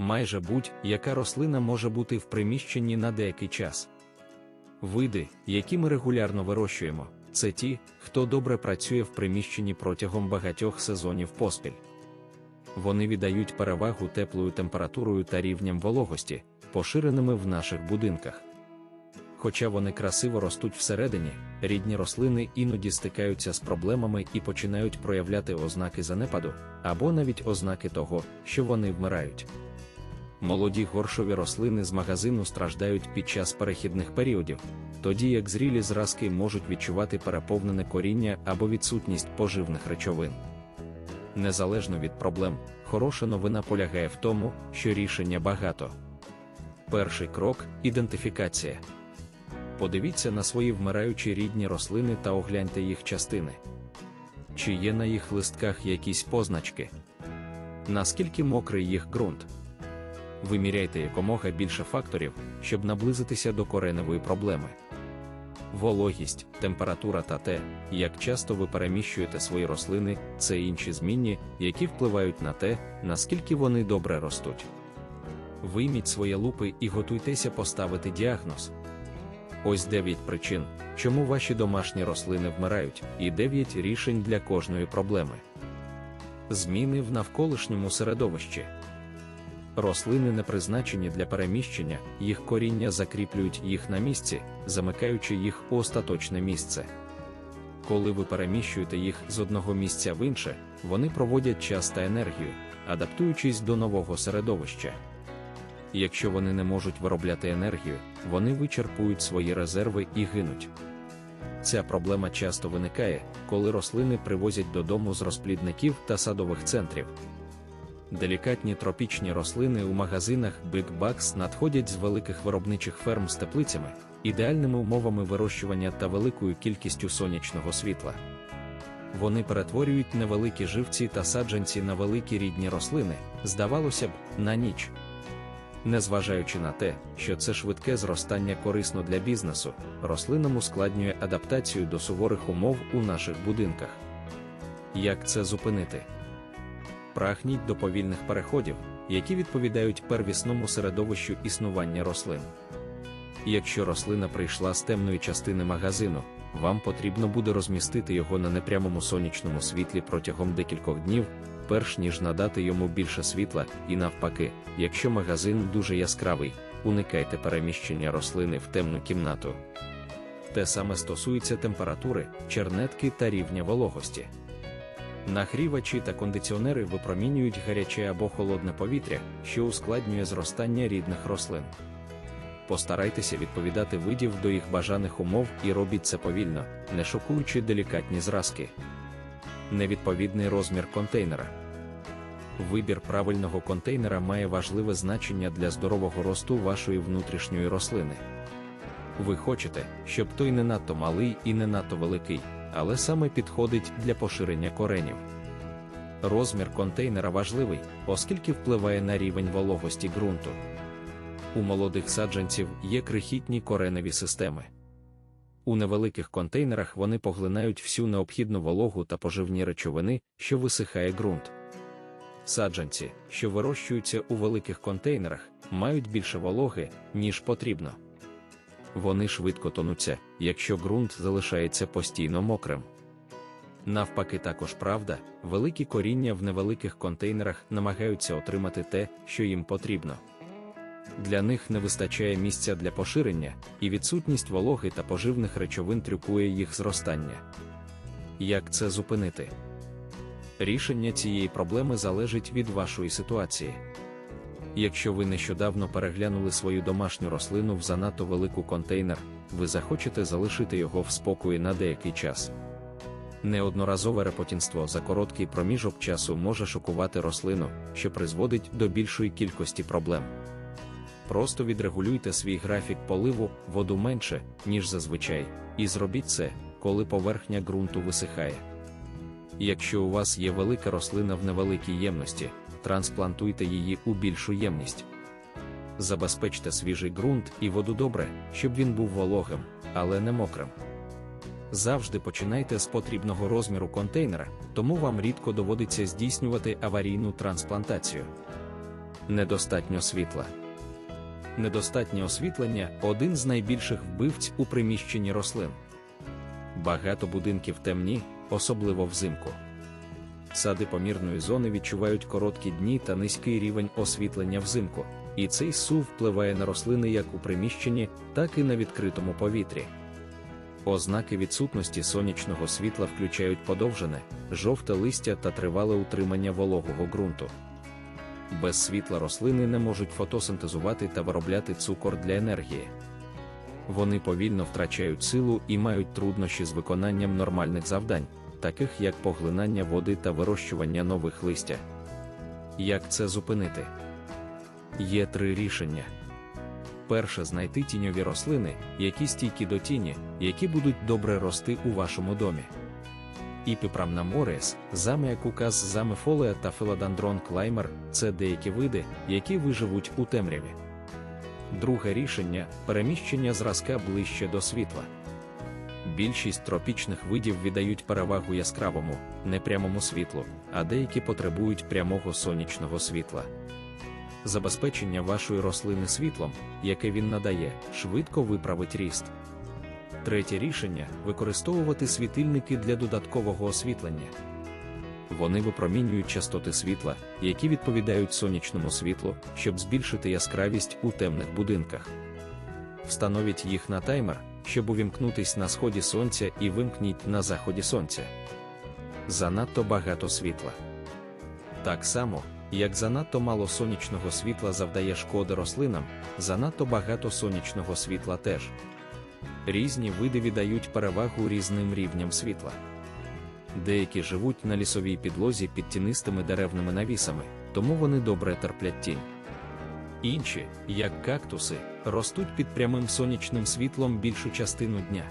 Майже будь-яка рослина може бути в приміщенні на деякий час. Види, які ми регулярно вирощуємо, це ті, хто добре працює в приміщенні протягом багатьох сезонів поспіль. Вони віддають перевагу теплою температурою та рівнем вологості, поширеними в наших будинках. Хоча вони красиво ростуть всередині, рідні рослини іноді стикаються з проблемами і починають проявляти ознаки занепаду або навіть ознаки того, що вони вмирають. Молоді горшові рослини з магазину страждають під час перехідних періодів, тоді як зрілі зразки можуть відчувати переповнене коріння або відсутність поживних речовин. Незалежно від проблем, хороша новина полягає в тому, що рішення багато. Перший крок ідентифікація. Подивіться на свої вмираючі рідні рослини та огляньте їх частини. Чи є на їх листках якісь позначки? Наскільки мокрий їх ґрунт? Виміряйте якомога більше факторів, щоб наблизитися до кореневої проблеми. Вологість, температура та те, як часто ви переміщуєте свої рослини, це інші змінні, які впливають на те, наскільки вони добре ростуть. Вийміть свої лупи і готуйтеся поставити діагноз. Ось 9 причин, чому ваші домашні рослини вмирають, і 9 рішень для кожної проблеми. Зміни в навколишньому середовищі. Рослини не призначені для переміщення, їх коріння закріплюють їх на місці, замикаючи їх у остаточне місце. Коли ви переміщуєте їх з одного місця в інше, вони проводять час та енергію, адаптуючись до нового середовища. Якщо вони не можуть виробляти енергію, вони вичерпують свої резерви і гинуть. Ця проблема часто виникає, коли рослини привозять додому з розплідників та садових центрів. Делікатні тропічні рослини у магазинах Big Bucks надходять з великих виробничих ферм з теплицями, ідеальними умовами вирощування та великою кількістю сонячного світла. Вони перетворюють невеликі живці та саджанці на великі рідні рослини, здавалося б, на ніч. Незважаючи на те, що це швидке зростання корисно для бізнесу, рослинам ускладнює адаптацію до суворих умов у наших будинках. Як це зупинити? Прагніть до повільних переходів, які відповідають первісному середовищу існування рослин. Якщо рослина прийшла з темної частини магазину, вам потрібно буде розмістити його на непрямому сонячному світлі протягом декількох днів, перш ніж надати йому більше світла, і навпаки, якщо магазин дуже яскравий, уникайте переміщення рослини в темну кімнату. Те саме стосується температури, чернетки та рівня вологості. Нагрівачі та кондиціонери випромінюють гаряче або холодне повітря, що ускладнює зростання рідних рослин. Постарайтеся відповідати видів до їх бажаних умов і робіть це повільно, не шокуючи делікатні зразки. Невідповідний розмір контейнера. Вибір правильного контейнера має важливе значення для здорового росту вашої внутрішньої рослини. Ви хочете, щоб той не надто малий і не надто великий, але саме підходить для поширення коренів. Розмір контейнера важливий, оскільки впливає на рівень вологості ґрунту. У молодих саджанців є крихітні кореневі системи. У невеликих контейнерах вони поглинають всю необхідну вологу та поживні речовини, що висихає ґрунт. Саджанці, що вирощуються у великих контейнерах, мають більше вологи, ніж потрібно. Вони швидко тонуться, якщо ґрунт залишається постійно мокрим. Навпаки, також правда, великі коріння в невеликих контейнерах намагаються отримати те, що їм потрібно. Для них не вистачає місця для поширення, і відсутність вологи та поживних речовин трюкує їх зростання. Як це зупинити? Рішення цієї проблеми залежить від вашої ситуації. Якщо ви нещодавно переглянули свою домашню рослину в занадто велику контейнер, ви захочете залишити його в спокої на деякий час. Неодноразове репотінство за короткий проміжок часу може шокувати рослину, що призводить до більшої кількості проблем. Просто відрегулюйте свій графік поливу, воду менше, ніж зазвичай, і зробіть це, коли поверхня ґрунту висихає. Якщо у вас є велика рослина в невеликій ємності, трансплантуйте її у більшу ємність. Забезпечте свіжий ґрунт і воду добре, щоб він був вологим, але не мокрим. Завжди починайте з потрібного розміру контейнера, тому вам рідко доводиться здійснювати аварійну трансплантацію. Недостатньо світла. Недостатнє освітлення один з найбільших вбивць у приміщенні рослин. Багато будинків темні, особливо взимку. Сади помірної зони відчувають короткі дні та низький рівень освітлення взимку, і цей сув впливає на рослини як у приміщенні, так і на відкритому повітрі. Ознаки відсутності сонячного світла включають подовжене, жовте листя та тривале утримання вологого ґрунту. Без світла рослини не можуть фотосинтезувати та виробляти цукор для енергії. Вони повільно втрачають силу і мають труднощі з виконанням нормальних завдань, таких як поглинання води та вирощування нових листя. Як це зупинити? Є три рішення. Перше знайти тіньові рослини, які стійкі до тіні, які будуть добре рости у вашому домі. Іпіпрамна морес, заме куказ заме та филодандрон клаймер це деякі види, які виживуть у темряві. Друге рішення переміщення зразка ближче до світла. Більшість тропічних видів віддають перевагу яскравому, непрямому світлу, а деякі потребують прямого сонячного світла. Забезпечення вашої рослини світлом, яке він надає, швидко виправить ріст. Третє рішення використовувати світильники для додаткового освітлення. Вони випромінюють частоти світла, які відповідають сонячному світлу, щоб збільшити яскравість у темних будинках. Встановіть їх на таймер, щоб увімкнутись на сході сонця і вимкніть на заході сонця. Занадто багато світла. Так само, як занадто мало сонячного світла завдає шкоди рослинам, занадто багато сонячного світла теж. Різні види віддають перевагу різним рівням світла. Деякі живуть на лісовій підлозі під тінистими деревними навісами, тому вони добре терплять тінь. Інші, як кактуси, ростуть під прямим сонячним світлом більшу частину дня.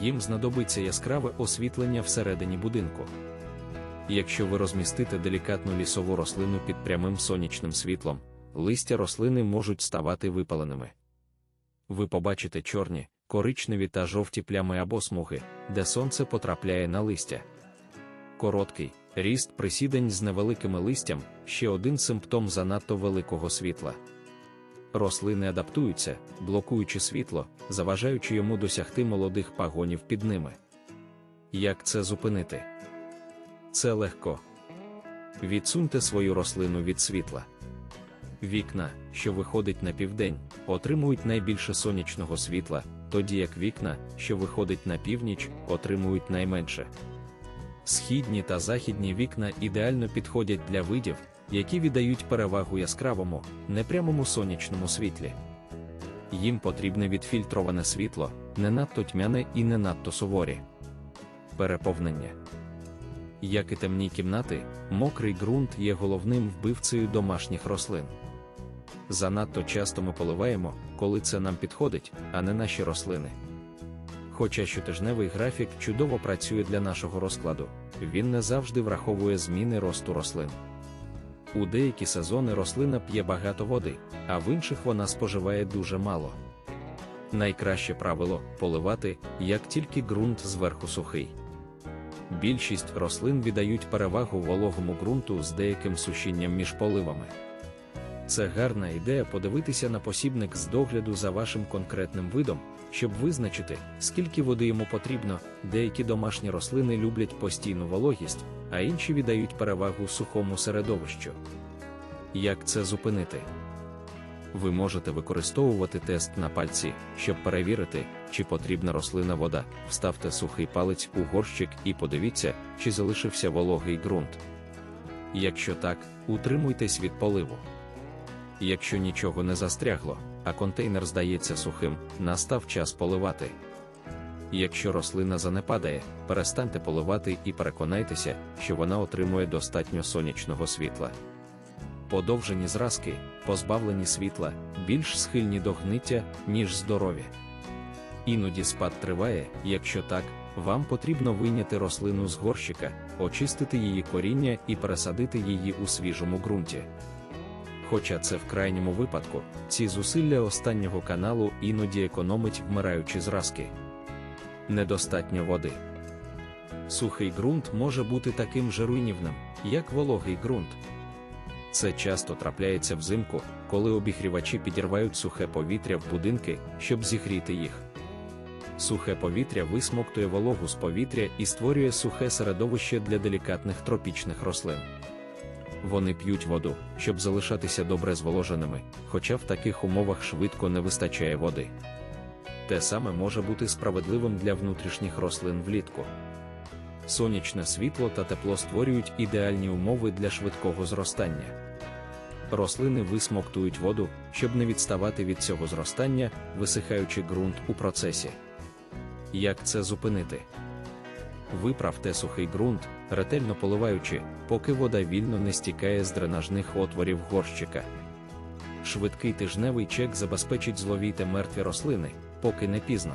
Їм знадобиться яскраве освітлення всередині будинку. Якщо ви розмістите делікатну лісову рослину під прямим сонячним світлом, листя рослини можуть ставати випаленими. Ви побачите чорні, коричневі та жовті плями або смуги, де сонце потрапляє на листя. Короткий ріст присідень з невеликими листям ще один симптом занадто великого світла. Рослини адаптуються, блокуючи світло, заважаючи йому досягти молодих пагонів під ними. Як це зупинити? Це легко. Відсуньте свою рослину від світла. Вікна, що виходить на південь, отримують найбільше сонячного світла, тоді як вікна, що виходить на північ, отримують найменше. Східні та західні вікна ідеально підходять для видів, які віддають перевагу яскравому, непрямому сонячному світлі. Їм потрібне відфільтроване світло, не надто тьмяне і не надто суворі. Переповнення. Як і темні кімнати, мокрий ґрунт є головним вбивцею домашніх рослин. Занадто часто ми поливаємо, коли це нам підходить, а не наші рослини. Хоча щотижневий графік чудово працює для нашого розкладу, він не завжди враховує зміни росту рослин. У деякі сезони рослина п'є багато води, а в інших вона споживає дуже мало. Найкраще правило поливати, як тільки ґрунт зверху сухий. Більшість рослин віддають перевагу вологому ґрунту з деяким сушінням між поливами. Це гарна ідея подивитися на посібник з догляду за вашим конкретним видом, щоб визначити, скільки води йому потрібно. Деякі домашні рослини люблять постійну вологість, а інші віддають перевагу сухому середовищу. Як це зупинити? Ви можете використовувати тест на пальці, щоб перевірити, чи потрібна рослина вода. Вставте сухий палець у горщик і подивіться, чи залишився вологий ґрунт. Якщо так, утримуйтесь від поливу. Якщо нічого не застрягло, а контейнер здається сухим, настав час поливати. Якщо рослина занепадає, перестаньте поливати і переконайтеся, що вона отримує достатньо сонячного світла. Подовжені зразки, позбавлені світла, більш схильні до гниття, ніж здорові. Іноді спад триває, якщо так, вам потрібно вийняти рослину з горщика, очистити її коріння і пересадити її у свіжому ґрунті. Хоча це в крайньому випадку, ці зусилля останнього каналу іноді економить вмираючі зразки. Недостатньо води. Сухий ґрунт може бути таким же руйнівним, як вологий ґрунт. Це часто трапляється взимку, коли обігрівачі підірвають сухе повітря в будинки, щоб зігріти їх. Сухе повітря висмоктує вологу з повітря і створює сухе середовище для делікатних тропічних рослин. Вони п'ють воду, щоб залишатися добре зволоженими, хоча в таких умовах швидко не вистачає води. Те саме може бути справедливим для внутрішніх рослин влітку. Сонячне світло та тепло створюють ідеальні умови для швидкого зростання. Рослини висмоктують воду, щоб не відставати від цього зростання, висихаючи ґрунт у процесі. Як це зупинити? Виправте сухий ґрунт, ретельно поливаючи, поки вода вільно не стікає з дренажних отворів горщика. Швидкий тижневий чек забезпечить зловійте мертві рослини, поки не пізно.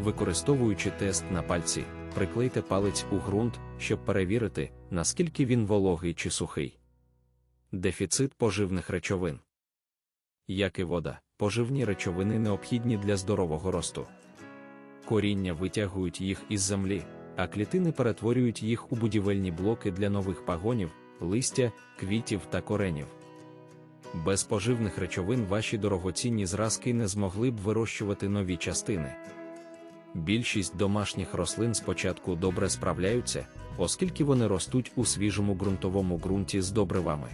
Використовуючи тест на пальці, приклейте палець у ґрунт, щоб перевірити, наскільки він вологий чи сухий. Дефіцит поживних речовин. Як і вода, поживні речовини необхідні для здорового росту. Коріння витягують їх із землі, а клітини перетворюють їх у будівельні блоки для нових пагонів, листя, квітів та коренів. Без поживних речовин ваші дорогоцінні зразки не змогли б вирощувати нові частини. Більшість домашніх рослин спочатку добре справляються, оскільки вони ростуть у свіжому ґрунтовому ґрунті з добривами.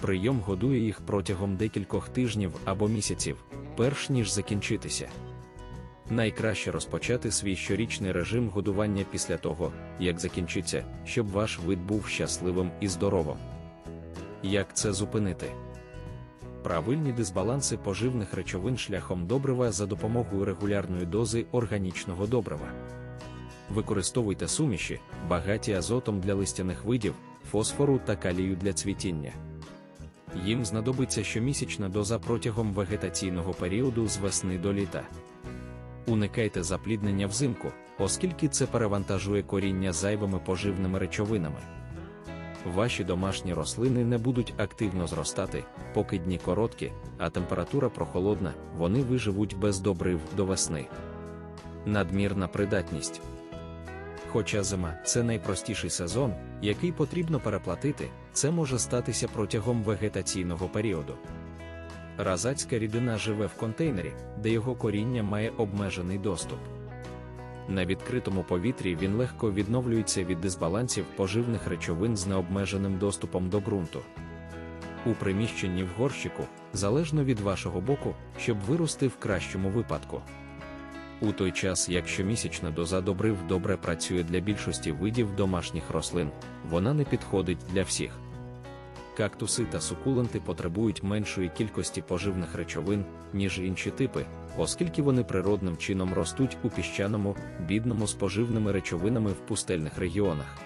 Прийом годує їх протягом декількох тижнів або місяців, перш ніж закінчитися. Найкраще розпочати свій щорічний режим годування після того, як закінчиться, щоб ваш вид був щасливим і здоровим. Як це зупинити? Правильні дисбаланси поживних речовин шляхом добрива за допомогою регулярної дози органічного добрива. Використовуйте суміші, багаті азотом для листяних видів, фосфору та калію для цвітіння. Їм знадобиться щомісячна доза протягом вегетаційного періоду з весни до літа. Уникайте запліднення взимку, оскільки це перевантажує коріння зайвими поживними речовинами. Ваші домашні рослини не будуть активно зростати, поки дні короткі, а температура прохолодна, вони виживуть без добрив до весни. Надмірна придатність. Хоча зима це найпростіший сезон, який потрібно переплатити, це може статися протягом вегетаційного періоду. Разацька рідина живе в контейнері, де його коріння має обмежений доступ. На відкритому повітрі він легко відновлюється від дисбалансів поживних речовин з необмеженим доступом до ґрунту. У приміщенні в горщику, залежно від вашого боку, щоб вирости в кращому випадку. У той час, як щомісячна доза добрив добре працює для більшості видів домашніх рослин, вона не підходить для всіх. Кактуси та сукуленти потребують меншої кількості поживних речовин, ніж інші типи, оскільки вони природним чином ростуть у піщаному, бідному з поживними речовинами в пустельних регіонах.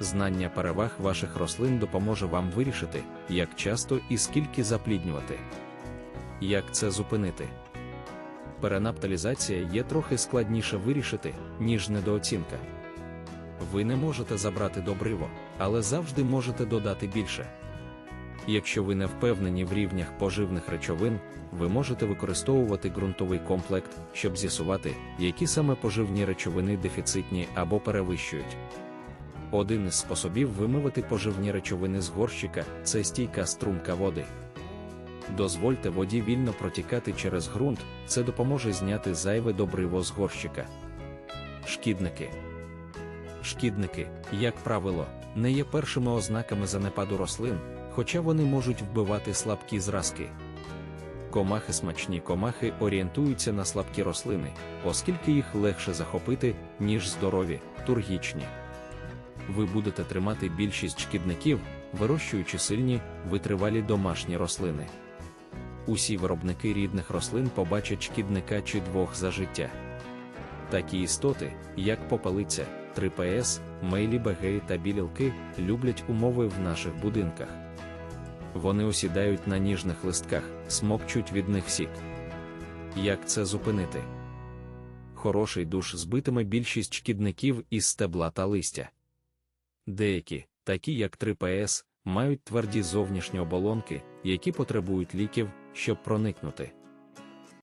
Знання переваг ваших рослин допоможе вам вирішити, як часто і скільки запліднювати. Як це зупинити? Перенапталізація є трохи складніше вирішити, ніж недооцінка. Ви не можете забрати добриво, але завжди можете додати більше. Якщо ви не впевнені в рівнях поживних речовин, ви можете використовувати ґрунтовий комплект, щоб з'ясувати, які саме поживні речовини дефіцитні або перевищують. Один із способів вимивати поживні речовини з горщика це стійка струмка води. Дозвольте воді вільно протікати через ґрунт, це допоможе зняти зайве добриво з горщика. Шкідники. Шкідники, як правило, не є першими ознаками занепаду рослин, хоча вони можуть вбивати слабкі зразки. Комахи смачні комахи орієнтуються на слабкі рослини, оскільки їх легше захопити, ніж здорові, тургічні. Ви будете тримати більшість шкідників, вирощуючи сильні, витривалі домашні рослини. Усі виробники рідних рослин побачать шкідника чи двох за життя. Такі істоти, як попелиця, 3ПС, мейлі бегеї та білілки, люблять умови в наших будинках. Вони осідають на ніжних листках, смокчуть від них сік. Як це зупинити? Хороший душ збитиме більшість шкідників із стебла та листя. Деякі, такі як 3ПС, мають тверді зовнішні оболонки, які потребують ліків, щоб проникнути.